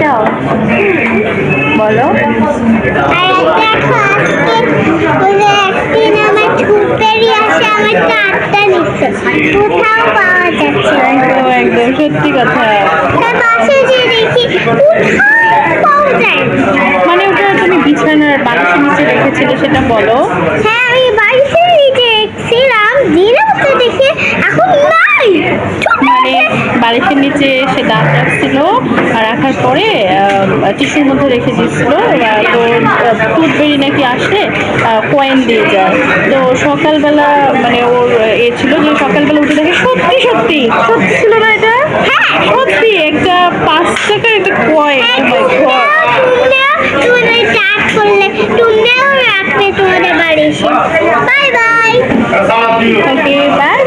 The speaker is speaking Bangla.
চাও বলো। একদম সত্যি কথা। মানে ওটা তুমি বিছানার বালিশের নিচে রেখেছিলে সেটা বলো হ্যাঁ আমি নিচে রেখেছিলাম দেখি এখন নাই মানে বালিশের নিচে সে দাঁত রাখছিল আর রাখার পরে টিস্যুর মধ্যে রেখে দিচ্ছিল তো টুথবেরি নাকি আসলে কয়েন দিয়ে যায়। তো সকালবেলা মানে ওর এ ছিল যে সকালবেলা উঠে দেখে সত্যি সত্যি সত্যি ছিল না এটা? হ্যাঁ সত্যি একটা পাঁচ টাকার একটা কয়েন তোমরা তোমাদের বাড়ি বাই বাই। বাই